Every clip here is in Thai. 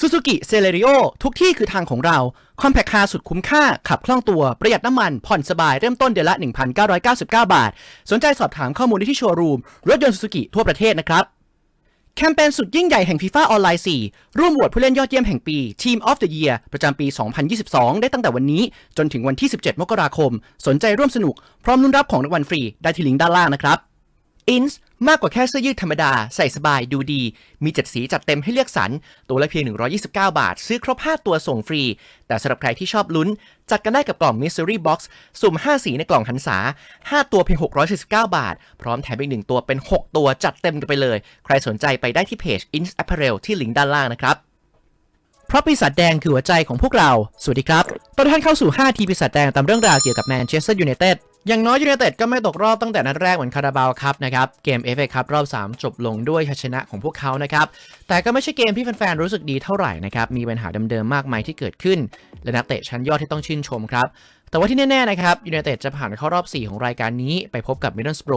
Suzuki Celerio ทุกที่คือทางของเรา คอมแพคคาร์สุดคุ้มค่า ขับคล่องตัว ประหยัดน้ำมัน ผ่อนสบาย เริ่มต้นเดือนละ 1,999 บาท สนใจสอบถามข้อมูลได้ที่โชว์รูม รถยนต์ Suzuki ทั่วประเทศนะครับ แคมเปญสุดยิ่งใหญ่แห่ง FIFA ออนไลน์ 4 ร่วมโหวตผู้เล่นยอดเยี่ยมแห่งปี Team of the Year ประจำปี 2022 ได้ตั้งแต่วันนี้ จนถึงวันที่ 17 มกราคม สนใจร่วมสนุก พร้อมลุ้นรับของรางวัลฟรีได้ที่ลิงก์ด้านล่างนะครับอินส์ มากกว่าแค่เสื้อยืดธรรมดา ใส่สบายดูดี มี7สีจัดเต็มให้เลือกสรร ตัวละเพียง 129 บาท ซื้อครบ 5 ตัวส่งฟรี แต่สำหรับใครที่ชอบลุ้น จัดกันได้กับกล่อง Mystery Box สุ่ม 5 สีในกล่องหันษา 5 ตัวเพียง 649 บาท พร้อมแถมอีก 1 ตัวเป็น 6 ตัวจัดเต็มกันไปเลย ใครสนใจไปได้ที่เพจ Ins Apparel ที่ลิงก์ด้านล่างนะครับเพราะปีศาจแดงคือหัวใจของพวกเรา สวัสดีครับ ตอนท่านเข้าสู่ 5 ทีปีศาจแดงตามเรื่องราวเกี่ยวกับแมนเชสเตอร์ยูไนเต็ด อย่างน้อยยูเนเต็ดก็ไม่ตกรอบตั้งแต่นัดแรกเหมือนคาราบาวครับนะครับเกม FA ครับรอบ 3 จบลงด้วยชัยชนะของพวกเขานะครับแต่ก็ไม่ใช่เกมที่แฟนๆรู้สึกดีเท่าไหร่นะครับมีปัญหาเดิมๆมากมายที่เกิดขึ้น และนักเตะชั้นยอดที่ต้องชื่นชมครับแต่ว่าที่แน่ๆนะครับยูไนเต็ดจะผ่านเข้ารอบ 4 ของรายการนี้ไปพบกับมิดเดิลสโปร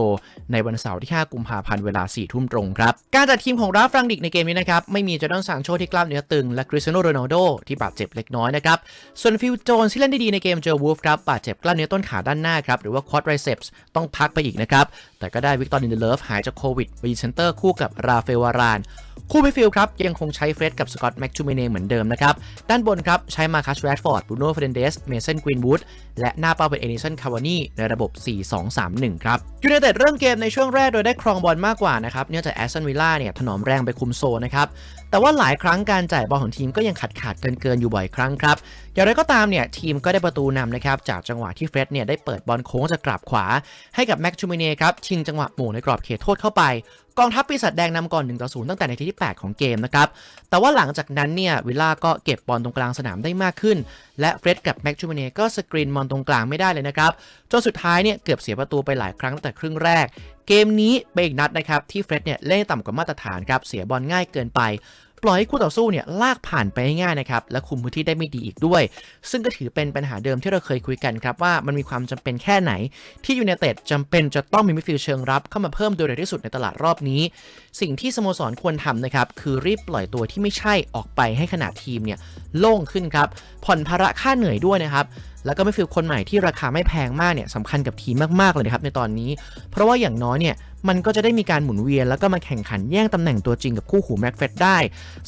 ในวันเสาร์ที่ 5 กุมภาพันธ์เวลา 4 ทุ่มตรงครับ การจัดทีมของราฟรังดิกในเกมนี้นะครับ ไม่มีจอร์แดนซานโชที่กล้ามเนื้อตึง และคริสเตียโนโรนัลโดที่บาดเจ็บเล็กน้อยนะครับ ส่วนฟิลโจนที่เล่นได้ดีในเกมเจอวูฟครับบาดเจ็บกล้ามเนื้อต้นขาด้านหน้าครับหรือว่าควอดไรเซปส์ต้องพักไปอีกนะครับแต่ก็ได้วิกตอร์ลินเดเลฟหายจากโควิดไปยืนเซนเตอร์คู่กับราเฟลวาราน คู่มิฟิลครับยังคงใช้เฟร็ดกับสกอตต์แม็กจูเมเน่เหมือนเดิมนะครับ ด้านบนครับใช้มาคัสแรดฟอร์ดบรูโน่เฟรนเดสเมสันกรีนวูดและหน้าเป้าเป็นเอนิสันคาวานีในระบบ 4-2-3-1 ครับยูไนเต็ดเริ่มเกมในช่วงแรกโดยได้ครองบอลมากกว่านะครับเนื่องจากแอสตันวิลล่าเนี่ยถนอมแรงไปคุมโซนะครับแต่ว่าหลายครั้งการจ่ายบอลของทีมก็ยังขาดขาดเกินเกินๆอยู่บ่อยครั้งครับอย่างไรก็ตามเนี่ยทีมก็ได้ประตูนำนะครับจากจังหวะที่เฟร็ดเนี่ยได้เปิดบอลโค้งจากกราบขวา ให้กับแม็กจูเมเน่ครับชิงจังหวะหม่ในกรอบเขตโทษเข้าไปกองทัพปีศาจแดงนำก่อน1ต่อ0ตั้งแต่ในทีที่ 8 ของเกมนะครับ แต่ว่าหลังจากนั้นเนี่ยวิลล่าก็เก็บบอลตรงกลางสนามได้มากขึ้น และเฟร็ดกับแม็กจูเมเน่ก็สกรีนบอลตรงกลางไม่ได้เลยนะครับ จนสุดท้ายเนี่ยเกือบเสียประตูไปหลายครั้งตั้งแต่ครึ่งแรก เกมนี้เป็นอีกนัดนะครับที่เฟร็ดเนี่ยเล่นต่ำกว่ามาตรฐานครับเสียบอลง่ายเกินไป ปล่อยให้คู่ต่อสู้เนี่ยลากผ่านไปง่ายนะครับและคุมพื้นที่ได้ไม่ดีอีกด้วย ซึ่งก็ถือเป็นปัญหาเดิมที่เราเคยคุยกันครับว่ามันมีความจำเป็นแค่ไหน ที่ยูไนเต็ดจำเป็นจะต้องมีมิดฟิลด์เชิงรับเข้ามาเพิ่มโดยเร็วที่สุดในตลาดรอบนี้ สิ่งที่สโมสรควรทำนะครับคือรีบปล่อยตัวที่ไม่ใช่ออกไปให้ขนาดทีมเนี่ยโล่งขึ้นครับผ่อนภาระค่าเหนื่อยด้วยนะครับ แล้วก็ไม่ฟิลคนใหม่ที่ราคาไม่แพงมากเนี่ยสำคัญกับทีมมากๆเลยนะครับในตอนนี้ เพราะว่าอย่างน้อยเนี่ยมันก็จะได้มีการหมุนเวียน แล้วก็มาแข่งขันแย่งตำแหน่งตัวจริงกับคู่หูแม็กเฟดได้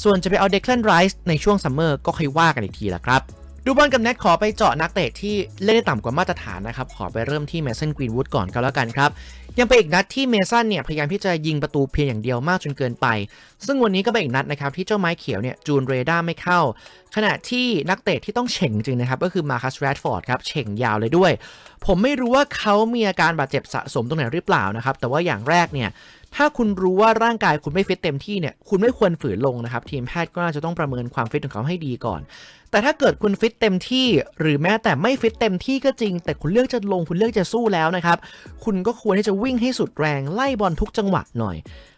ส่วนจะไปเอาเดค l นไรส์ในช่วงซัมเมอร์ก็ค่อยว่ากันอีกทีละครับ ดูบอลกับแนทขอไปเจาะนักเตะที่เล่นได้ต่ำกว่ามาตรฐานนะครับ ขอไปเริ่มที่เมสันกรีนวูดก่อนก็แล้วกันครับ ยังเป็นอีกนัดที่เมสันเนี่ยพยายามที่จะยิงประตูเพียงอย่างเดียวมากจนเกินไป ซึ่งวันนี้ก็เป็นอีกนัดนะครับที่เจ้าไม้เขียวเนี่ยจูนเรดาร์ไม่เข้า ขณะที่นักเตะที่ต้องเฉ่งจริงนะครับก็คือมาคัสแรดฟอร์ดครับเฉ่งยาวเลยด้วย ผมไม่รู้ว่าเขามีอาการบาดเจ็บสะสมตรงไหนหรือเปล่านะครับแต่ว่าอย่างแรกเนี่ย ถ้าคุณรู้ว่าร่างกายคุณไม่ฟิตเต็มที่เนี่ย คุณไม่ควรฝืนลงนะครับ ทีมแพทย์ก็น่าจะต้องประเมินความฟิตของเขาให้ดีก่อน แต่ถ้าเกิดคุณฟิตเต็มที่ หรือแม้แต่ไม่ฟิตเต็มที่ก็จริง แต่คุณเลือกจะลงคุณเลือกจะสู้แล้วนะครับ คุณก็ควรที่จะวิ่งให้สุดแรงไล่บอลทุกจังหวะหน่อย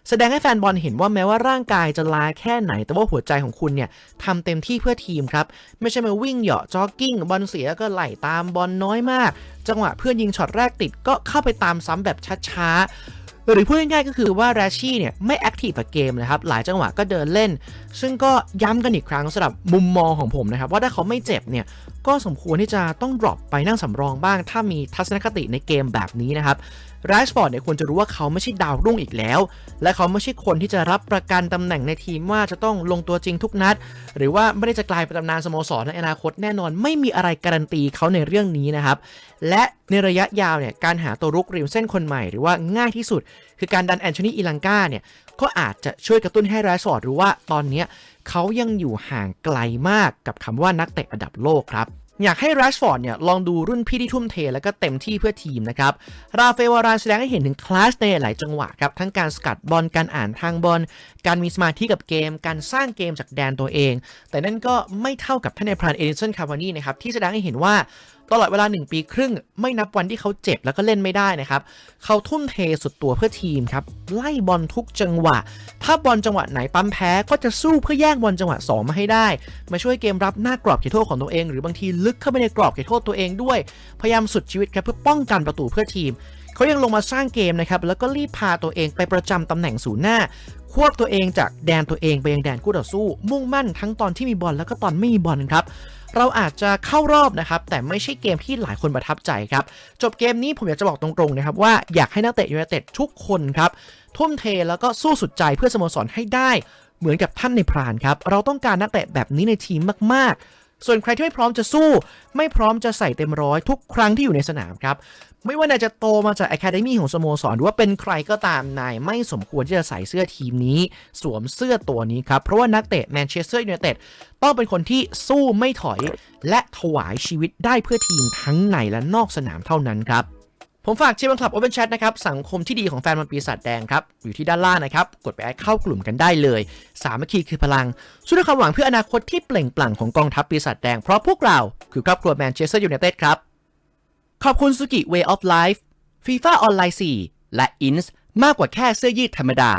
แสดงให้แฟนบอลเห็นว่าแม้ว่าร่างกายจะลาแค่ไหน แต่ว่าหัวใจของคุณเนี่ยทำเต็มที่เพื่อทีมครับ ไม่ใช่มาวิ่งเหยาะจ็อกกิ้งบอลเสียก็ไหลตามบอลน้อยมาก จังหวะเพื่อนยิงช็อตแรกติดก็เข้าไปตามซ้ำแบบช้าๆ หรือพูดง่ายๆก็คือว่าแรชชี่เนี่ยไม่แอคทีฟกับเกมนะครับ หลายจังหวะก็เดินเล่น ซึ่งก็ย้ำกันอีกครั้งสำหรับมุมมองของผมนะครับ ว่าถ้าเขาไม่เจ็บเนี่ยก็สมควรที่จะต้องดรอปไปนั่งสำรองบ้าง ถ้ามีทัศนคติในเกมแบบนี้นะครับแรชฟอร์ดเนี่ยควรจะรู้ว่าเขาไม่ใช่ดาวรุ่งอีกแล้ว และเขาไม่ใช่คนที่จะรับประกันตำแหน่งในทีมว่าจะต้องลงตัวจริงทุกนัด หรือว่าไม่ได้จะกลายเป็นตำนานสโมสรในอนาคตแน่นอน ไม่มีอะไรการันตีเขาในเรื่องนี้นะครับ และในระยะยาวเนี่ยการหาตัวรุกริมเส้นคนใหม่ หรือว่าง่ายที่สุดคือการดันแอนโทนีอีลังกาเนี่ยก็อาจจะช่วยกระตุ้นให้แรชฟอร์ดรู้ว่าตอนนี้เขายังอยู่ห่างไกลมากกับคำว่านักเตะระดับโลกครับอยากให้แรชฟอร์ดเนี่ยลองดูรุ่นพี่ที่ทุ่มเท แล้วก็เต็มที่เพื่อทีมนะครับ ราเฟลวารานแสดงให้เห็นถึงคลาสในหลายจังหวะครับ ทั้งการสกัดบอลการอ่านทางบอล การมีสมาธิกับเกม การสร้างเกมจากแดนตัวเอง แต่นั่นก็ไม่เท่ากับท่านในพรานเอดิสันคาร์วานีนะครับ ที่แสดงให้เห็นว่า ตลอดเวลา 1 ปีครึ่ง ไม่นับวันที่เขาเจ็บแล้วก็เล่นไม่ได้นะครับ เขาทุ่มเทสุดตัวเพื่อทีมครับ ไล่บอลทุกจังหวะ ถ้าบอลจังหวะไหนปั๊มแพ้ก็จะสู้เพื่อแย่งบอลจังหวะ 2 มาให้ได้ มาช่วยเกมรับหน้ากรอบเขตโทษของตัวเอง หรือบางทีลึกเข้าไปในกรอบเขตโทษตัวเองด้วย พยายามสุดชีวิตครับเพื่อป้องกันประตูเพื่อทีมเขายังลงมาสร้างเกมนะครับ แล้วก็รีบพาตัวเองไปประจำตำแหน่งศูนย์หน้า ควบตัวเองจากแดนตัวเองไปยังแดนคู่ต่อสู้ มุ่งมั่นทั้งตอนที่มีบอลแล้วก็ตอนไม่มีบอลครับ เราอาจจะเข้ารอบนะครับ แต่ไม่ใช่เกมที่หลายคนประทับใจครับ จบเกมนี้ผมอยากจะบอกตรงๆนะครับว่าอยากให้นักเตะยูไนเต็ดทุกคนครับ ทุ่มเทแล้วก็สู้สุดใจเพื่อสโมสรให้ได้เหมือนกับท่านในพรานครับ เราต้องการนักเตะแบบนี้ในทีมมากๆ ส่วนใครที่ไม่พร้อมจะสู้ ไม่พร้อมจะใส่เต็มร้อยทุกครั้งที่อยู่ในสนามครับ ไม่ว่านายจะโตมาจาก Academy ของสโมสรหรือว่าเป็นใครก็ตามนายไม่สมควรที่จะใส่เสื้อทีมนี้ สวมเสื้อตัวนี้ครับ เพราะว่านักเตะแมนเชสเตอร์ยูไนเต็ดต้องเป็นคนที่สู้ไม่ถอย และถวายชีวิตได้เพื่อทีมทั้งในและนอกสนามเท่านั้นครับผมฝากเชียร์บังคลับ Open Chat นะครับ สังคมที่ดีของแฟนมันปีศาจแดงครับ อยู่ที่ด้านล่างนะครับ กดไปแอดเข้ากลุ่มกันได้เลย สามัคคีคือพลังสู้ด้วยความหวังเพื่ออนาคตที่เปล่งปลั่งของกองทัพปีศาจแดง เพราะพวกเราคือครอบครัวแมนเชสเตอร์ยูไนเต็ดครับ ขอบคุณสุกิ Way of Life FIFA ออนไลน์4และ INS มากกว่าแค่เสื้อยืดธรรมดา